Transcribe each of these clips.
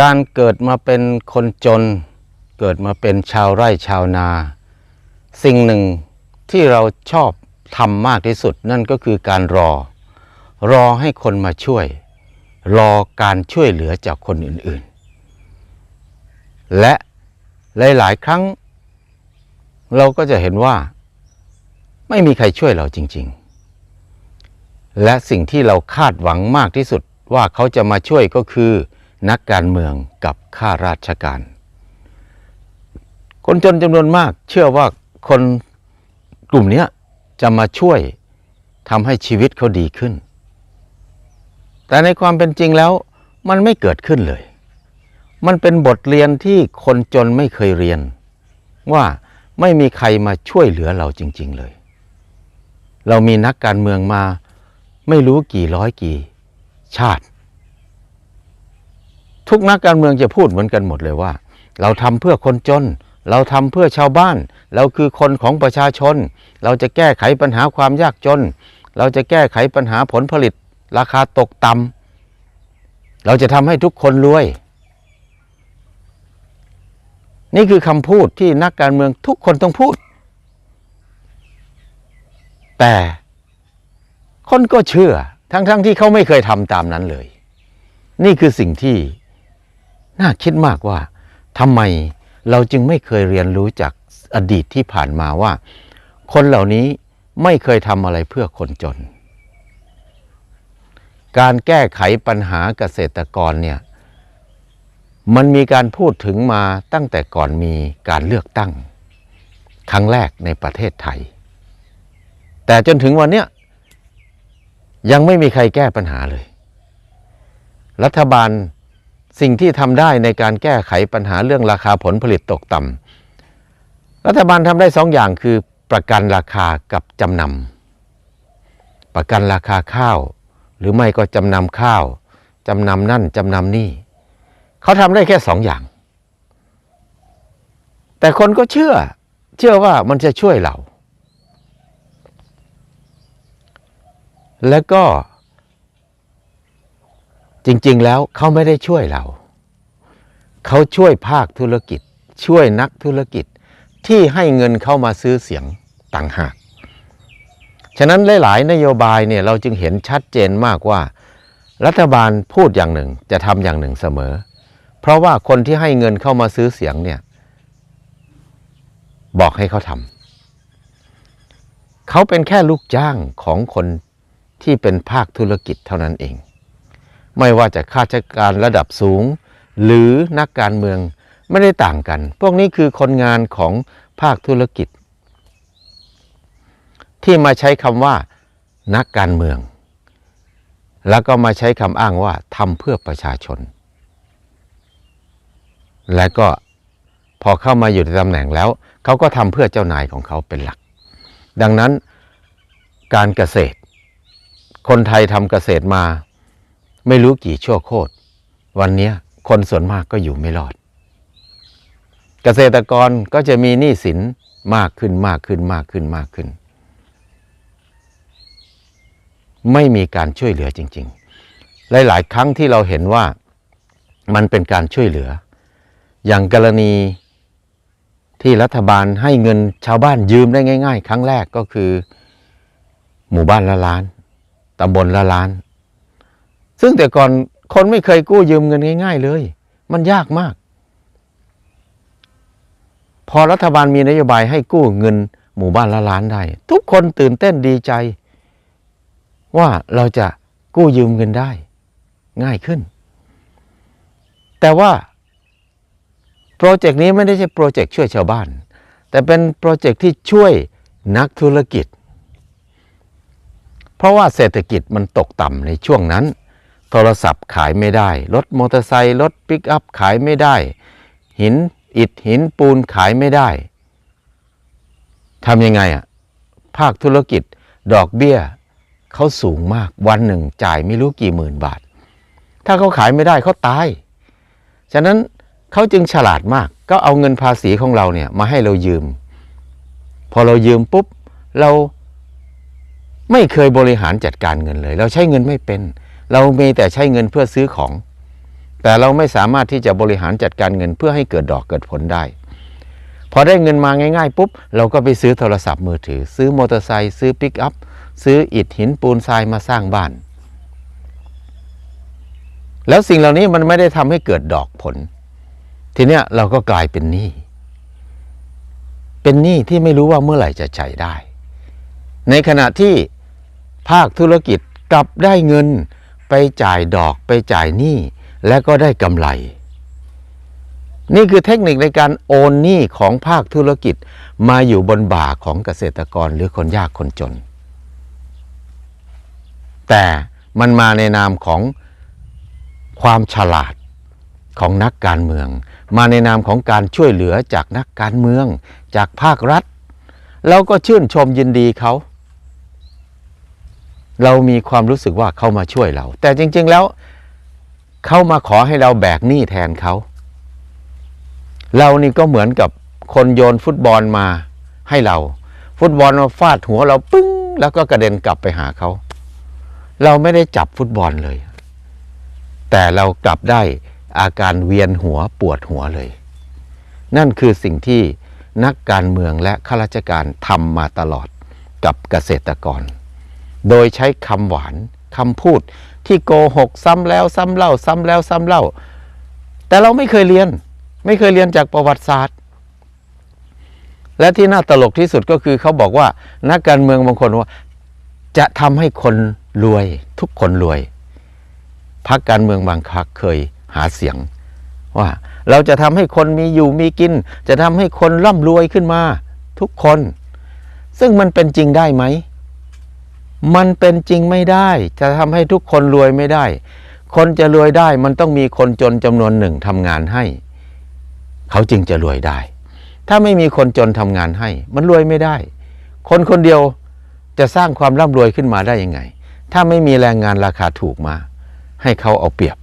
การเกิดมาเป็นคนจน เกิดมาเป็นชาวไร่ชาวนา สิ่งหนึ่งที่เราชอบทำมากที่สุดนั่นก็คือการรอ รอให้คนมาช่วย รอการช่วยเหลือจากคนอื่นๆ และหลาย ๆ ครั้ง เราก็จะเห็นว่า ไม่มีใครช่วยเราจริง ๆ และสิ่งที่เราคาดหวังมากที่สุดว่าเขาจะมาช่วยก็คือ นักการเมืองกับข้าราชการ คนจนจำนวนมากเชื่อว่าคนกลุ่มนี้จะมาช่วยทำให้ชีวิตเขาดีขึ้น แต่ในความเป็นจริงแล้วมันไม่เกิดขึ้นเลย มันเป็นบทเรียนที่คนจนไม่เคยเรียน ว่าไม่มีใครมาช่วยเหลือเราจริง ๆเลย เรามีนักการเมืองมาไม่รู้กี่ร้อยกี่ชาติ ทุกนักการเมืองจะพูดเหมือนกันหมดเลยว่า เราทำเพื่อคนจน เราทำเพื่อชาวบ้าน เราคือคนของประชาชน เราจะแก้ไขปัญหาความยากจน เราจะแก้ไขปัญหาผลผลิต ราคาตกต่ำเราจะทำให้ทุกคนรวย นี่คือคำพูดที่นักการเมืองทุกคนต้องพูด แต่คนก็เชื่อทั้งๆทที่เขาไม่เคยทำตามนั้นเลย นี่คือสิ่งที่ น่าคิดมากว่าทำไมเราจึงไม่เคยเรียนรู้จากอดีตที่ผ่านมาว่า คนเหล่านี้ไม่เคยทำอะไรเพื่อคนจน การแก้ไขปัญหาเกษตรกรเนี่ยมันมีการพูดถึงมาตั้งแต่ก่อนมีการเลือกตั้ง ครั้งแรกในประเทศไทย แต่จนถึงวันเนี้ยยังไม่มีใครแก้ปัญหาเลย รัฐบาล สิ่งที่ทำได้ในการแก้ไขปัญหาเรื่องราคาผลผลิตตกต่ำรัฐบาลทำได้สองอย่างคือประกันราคากับจำนำประกันราคาข้าว หรือไม่ก็จำนำข้าวจำนำนั่นจำนำนี่เขาทำได้แค่สองอย่าง แต่คนก็เชื่อ เชื่อว่ามันจะช่วยเรา แล้วก็ จริงๆแล้วเขาไม่ได้ช่วยเรา เขาช่วยภาคธุรกิจ ช่วยนักธุรกิจที่ให้เงินเข้ามาซื้อเสียงต่างหาก ฉะนั้นหลายๆ นโยบายเนี่ยเราจึงเห็นชัดเจนมากว่า รัฐบาลพูดอย่างหนึ่งจะทำอย่างหนึ่งเสมอ เพราะว่าคนที่ให้เงินเข้ามาซื้อเสียงเนี่ยบอกให้เขาทำเขาเป็นแค่ลูกจ้างของคนที่เป็นภาคธุรกิจเท่านั้นเอง ไม่ว่าจะข้าราชการระดับสูง หรือนักการเมืองไม่ได้ต่างกัน พวกนี้คือคนงานของภาคธุรกิจ ที่มาใช้คำว่า นักการเมือง แล้วก็มาใช้คำอ้างว่าทำเพื่อประชาชน และก็พอเข้ามาอยู่ในตำแหน่งแล้วเขาก็ทำเพื่อเจ้านายของเขาเป็นหลัก ดังนั้นการเกษตร คนไทยทำเกษตรมา ไม่รู้กี่ชั่วโคตรวันนี้คนส่วนมากก็อยู่ไม่รอด เกษตรกรก็จะมีหนี้สินมากขึ้นมากขึ้นมากขึ้นมากขึ้น ไม่มีการช่วยเหลือจริง ๆ หลาย ๆ ครั้งที่เราเห็นว่ามันเป็นการช่วยเหลือ อย่างกรณีที่รัฐบาลให้เงินชาวบ้านยืมได้ง่าย ๆ ครั้งแรกก็คือ หมู่บ้านละล้านตำบลละล้าน ซึ่งแต่ก่อนคนไม่เคยกู้ยืมเงินง่าย ๆ เลย มันยากมาก พอรัฐบาลมีนโยบายให้กู้เงินหมู่บ้านละล้านได้ ทุกคนตื่นเต้นดีใจ ว่าเราจะกู้ยืมเงินได้ ง่ายขึ้น แต่ว่า โปรเจกต์นี้ไม่ได้ใช่โปรเจกต์ช่วยชาวบ้าน แต่เป็นโปรเจกต์ที่ช่วยนักธุรกิจ เพราะว่าเศรษฐกิจมันตกต่ำในช่วงนั้น โทรศัพท์ขายไม่ได้ รถมอเตอร์ไซค์รถปิกอัพขายไม่ได้ หินอิฐหินปูนขายไม่ได้ทำยังไงอะ ภาคธุรกิจดอกเบี้ยเขาสูงมากวันหนึ่งจ่ายไม่รู้กี่หมื่นบาท ถ้าเขาขายไม่ได้เขาตาย ฉะนั้นเขาจึงฉลาดมากก็เอาเงินภาษีของเราเนี่ยมาให้เรายืม พอเรายืมปุ๊บ เราไม่เคยบริหารจัดการเงินเลย เราใช้เงินไม่เป็น เรามีแต่ใช้เงินเพื่อซื้อของ แต่เราไม่สามารถที่จะบริหารจัดการเงินเพื่อให้เกิดดอกเกิดผลได้ พอได้เงินมาง่ายๆปุ๊บ เราก็ไปซื้อโทรศัพท์มือถือ ซื้อมอเตอร์ไซค์ซื้อปิกอัพซื้ออิฐหินปูนทรายมาสร้างบ้าน แล้วสิ่งเหล่านี้มันไม่ได้ทำให้เกิดดอกผล ทีเนี้ยเราก็กลายเป็นหนี้เป็นหนี้ที่ไม่รู้ว่าเมื่อไหร่จะใช้ได้ ในขณะที่ภาคธุรกิจกลับได้เงิน ไปจ่ายดอกไปจ่ายหนี้และก็ได้กำไร นี่คือเทคนิคในการโอนหนี้ของภาคธุรกิจมาอยู่บนบ่าของเกษตรกรหรือคนยากคนจน แต่มันมาในนามของความฉลาดของนักการเมือง มาในนามของการช่วยเหลือจากนักการเมือง จากภาครัฐเราก็ชื่นชมยินดีเขา เรามีความรู้สึกว่าเขามาช่วยเรา แต่จริง ๆแล้วเขามาขอให้เราแบกหนี้แทนเขาเรานี่ก็เหมือนกับคนโยนฟุตบอลมาให้เรา ฟุตบอลมาฟาดหัวเราปึ้ง แล้วก็กระเด็นกลับไปหาเขา เราไม่ได้จับฟุตบอลเลย แต่เรากลับได้อาการเวียนหัวปวดหัวเลย นั่นคือสิ่งที่นักการเมืองและข้าราชการทำมาตลอดกับเกษตรกร โดยใช้คำหวานคำพูดที่โกหกซ้ำแล้วซ้ำเล่า ซ้ำแล้วซ้ำเล่า แต่เราไม่เคยเรียน ไม่เคยเรียนจากประวัติศาสตร์ และที่น่าตลกที่สุดก็คือเขาบอกว่า นักการเมืองบางคนว่า จะทำให้คนรวยทุกคนรวยพรรคการเมืองบางพรรคเคยหาเสียง ว่าเราจะทำให้คนมีอยู่มีกิน จะทำให้คนร่ำรวยขึ้นมา ทุกคน ซึ่งมันเป็นจริงได้ไหม มันเป็นจริงไม่ได้ จะทำให้ทุกคนรวยไม่ได้ คนจะรวยได้มันต้องมีคนจนจำนวนหนึ่งทำงานให้ เขาจึงจะรวยได้ ถ้าไม่มีคนจนทำงานให้ มันรวยไม่ได้ คนคนเดียวจะสร้างความร่ำรวยขึ้นมาได้ยังไง ถ้าไม่มีแรงงานราคาถูกมา ให้เขาเอาเปรียบ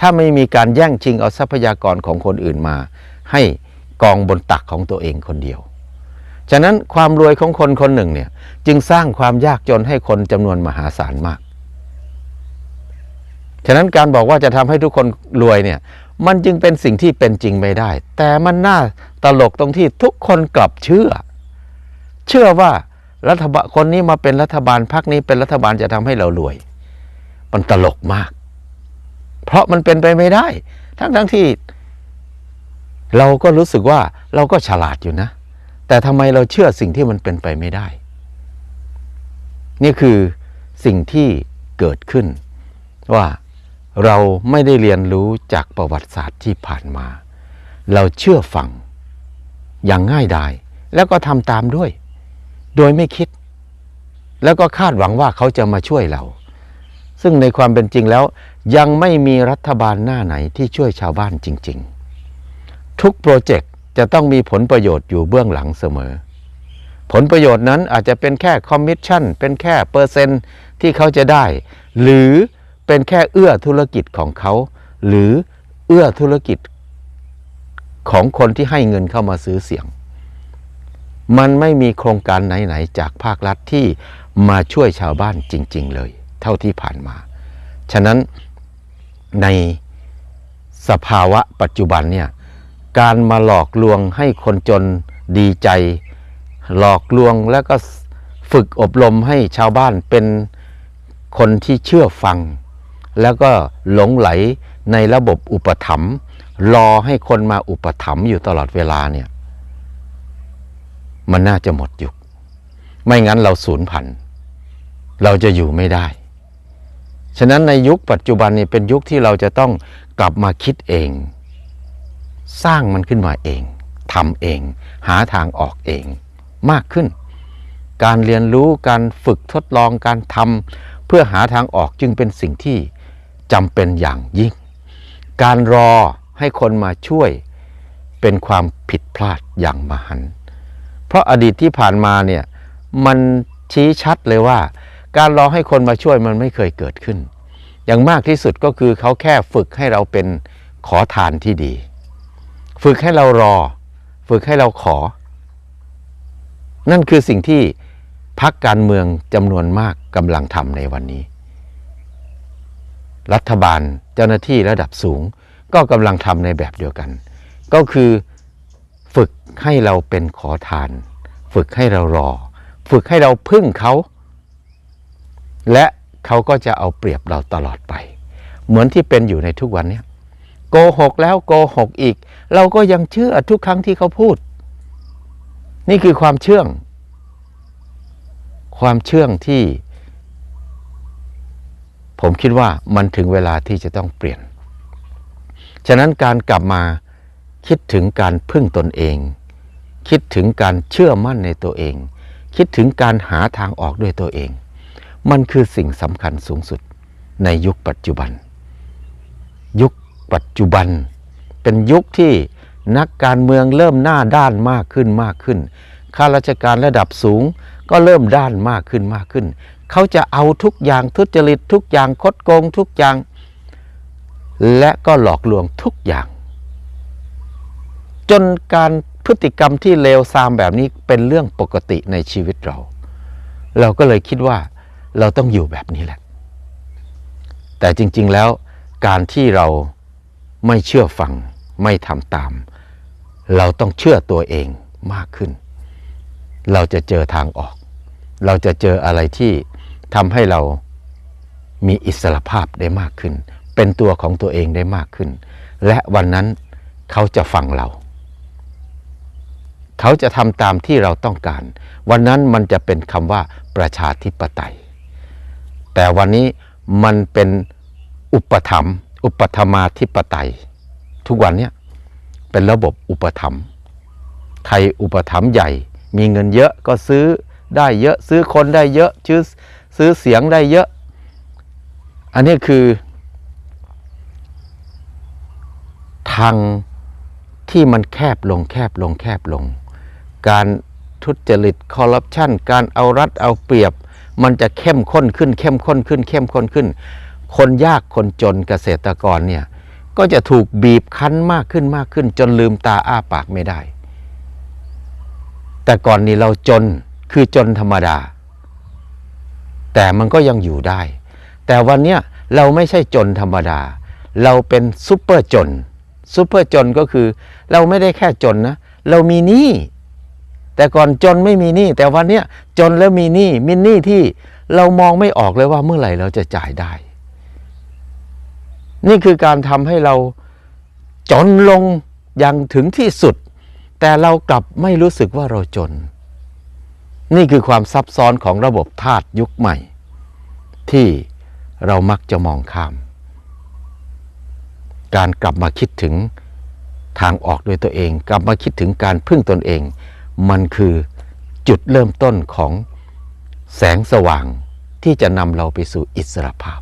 ถ้าไม่มีการแย่งชิงเอาทรัพยากรของคนอื่นมา ให้กองบนตักของตัวเองคนเดียว ฉะนั้นความรวยของคนคนหนึ่งเนี่ยจึงสร้างความยากจนให้คนจำนวนมหาศาลมาก ฉะนั้นการบอกว่าจะทำให้ทุกคนรวยเนี่ยมันจึงเป็นสิ่งที่เป็นจริงไม่ได้ แต่มันน่าตลกตรงที่ทุกคนกลับเชื่อ เชื่อว่ารัฐบาลคนนี้มาเป็นรัฐบาลพรรคนี้เป็นรัฐบาลจะทำให้เรารวย มันตลกมาก เพราะมันเป็นไปไม่ได้ ทั้งทั้งที่ เราก็รู้สึกว่าเราก็ฉลาดอยู่นะ แต่ทำไมเราเชื่อสิ่งที่มันเป็นไปไม่ได้ นี่คือสิ่งที่เกิดขึ้น ว่าเราไม่ได้เรียนรู้จากประวัติศาสตร์ที่ผ่านมา เราเชื่อฟังอย่างง่ายดายแล้วก็ทำตามด้วย โดยไม่คิด แล้วก็คาดหวังว่าเขาจะมาช่วยเรา ซึ่งในความเป็นจริงแล้ว ยังไม่มีรัฐบาลหน้าไหนที่ช่วยชาวบ้านจริง ๆ ทุกโปรเจกต์ จะต้องมีผลประโยชน์อยู่เบื้องหลังเสมอ ผลประโยชน์นั้นอาจจะเป็นแค่คอมมิชชั่น เป็นแค่เปอร์เซ็นต์ที่เขาจะได้ หรือเป็นแค่เอื้อธุรกิจของเขา หรือเอื้อธุรกิจของคนที่ให้เงินเข้ามาซื้อเสียง มันไม่มีโครงการไหน ๆ จากภาครัฐที่มาช่วยชาวบ้านจริง ๆ เลย เท่าที่ผ่านมา ฉะนั้นในสภาวะปัจจุบันเนี่ย การมาหลอกลวงให้คนจนดีใจ หลอกลวงแล้วก็ฝึกอบรมให้ชาวบ้านเป็นคนที่เชื่อฟัง แล้วก็หลงไหลในระบบอุปถัมภ์รอให้คนมาอุปถัมภ์อยู่ตลอดเวลาเนี่ย มันน่าจะหมดยุค ไม่งั้นเราสูญพันธุ์เราจะอยู่ไม่ได้ ฉะนั้นในยุคปัจจุบันนี้เป็นยุคที่เราจะต้องกลับมาคิดเอง สร้างมันขึ้นมาเองทำเอง หาทางออกเองมากขึ้น การเรียนรู้การฝึกทดลองการทำเพื่อหาทางออกจึงเป็นสิ่งที่จำเป็นอย่างยิ่ง การรอให้คนมาช่วยเป็นความผิดพลาดอย่างมหันต์เพราะอดีตที่ผ่านมาเนี่ยมันชี้ชัดเลยว่า การรอให้คนมาช่วยมันไม่เคยเกิดขึ้น อย่างมากที่สุดก็คือเขาแค่ฝึกให้เราเป็นขอทานที่ดี ฝึกให้เรารอ ฝึกให้เราขอ นั่นคือสิ่งที่พักการเมืองจำนวนมากกำลังทำในวันนี้ รัฐบาลเจ้าหน้าที่ระดับสูงก็กำลังทำในแบบเดียวกัน ก็คือฝึกให้เราเป็นขอทาน ฝึกให้เรารอ ฝึกให้เราพึ่งเขา และเขาก็จะเอาเปรียบเราตลอดไป เหมือนที่เป็นอยู่ในทุกวันนี้โกหกแล้วโกหกอีก เราก็ยังเชื่อทุกครั้งที่เขาพูด นี่คือความเชื่อง ความเชื่องที่ ผมคิดว่ามันถึงเวลาที่จะต้องเปลี่ยน ฉะนั้นการกลับมาคิดถึงการพึ่งตนเอง คิดถึงการเชื่อมั่นในตัวเอง คิดถึงการหาทางออกด้วยตัวเอง มันคือสิ่งสำคัญสูงสุดในยุคปัจจุบัน ยุคปัจจุบัน เป็นยุคที่นักการเมืองเริ่มหน้าด้านมากขึ้นมากขึ้น ข้าราชการระดับสูงก็เริ่มด้านมากขึ้นมากขึ้น เขาจะเอาทุกอย่างทุจริตทุกอย่างคดโกงทุกอย่าง และก็หลอกลวงทุกอย่าง จนการพฤติกรรมที่เลวทรามแบบนี้เป็นเรื่องปกติในชีวิตเรา เราก็เลยคิดว่าเราต้องอยู่แบบนี้แหละ แต่จริงๆแล้วการที่เราไม่เชื่อฟัง ไม่ทำตาม เราต้องเชื่อตัวเองมากขึ้น เราจะเจอทางออก เราจะเจออะไรที่ทำให้เรามีอิสระภาพได้มากขึ้น เป็นตัวของตัวเองได้มากขึ้น และวันนั้นเขาจะฟังเรา เขาจะทำตามที่เราต้องการ วันนั้นมันจะเป็นคำว่าประชาธิปไตย แต่วันนี้มันเป็นอุปถัมอุปธรรมาธิปไตย ทุกวันเนี้ยเป็นระบบอุปถัมภ์ใครอุปถัมภ์ใหญ่ มีเงินเยอะก็ซื้อได้เยอะซื้อคนได้เยอะชื่อซื้อเสียงได้เยอะ อันนี้คือ ทางที่มันแคบลงแคบลงแคบลง การทุจริตคอร์รัปชันการเอารัดเอาเปรียบ มันจะเข้มข้นขึ้น เข้มข้นขึ้น เข้มข้นขึ้น คนยากคนจนเกษตรกรเนี่ย ก็จะถูกบีบคั้นมากขึ้นมากขึ้น จนลืมตาอ้าปากไม่ได้ แต่ก่อนนี้เราจนคือจนธรรมดา แต่มันก็ยังอยู่ได้ แต่วันนี้เราไม่ใช่จนธรรมดา เราเป็นซุปเปอร์จนซุปเปอร์จนก็คือ เราไม่ได้แค่จนนะ เรามีหนี้แต่ก่อนจนไม่มีหนี้แต่วันนี้จนแล้วมีหนี้มีหนี้ที่เรามองไม่ออกเลยว่าเมื่อไหร่เราจะจ่ายได้ นี่คือการทำให้เราจนลงอย่างถึงที่สุด แต่เรากลับไม่รู้สึกว่าเราจน นี่คือความซับซ้อนของระบบธาตุยุคใหม่ ที่เรามักจะมองข้าม การกลับมาคิดถึงทางออกด้วยตัวเอง กลับมาคิดถึงการพึ่งตนเอง มันคือจุดเริ่มต้นของแสงสว่างที่จะนำเราไปสู่อิสรภาพ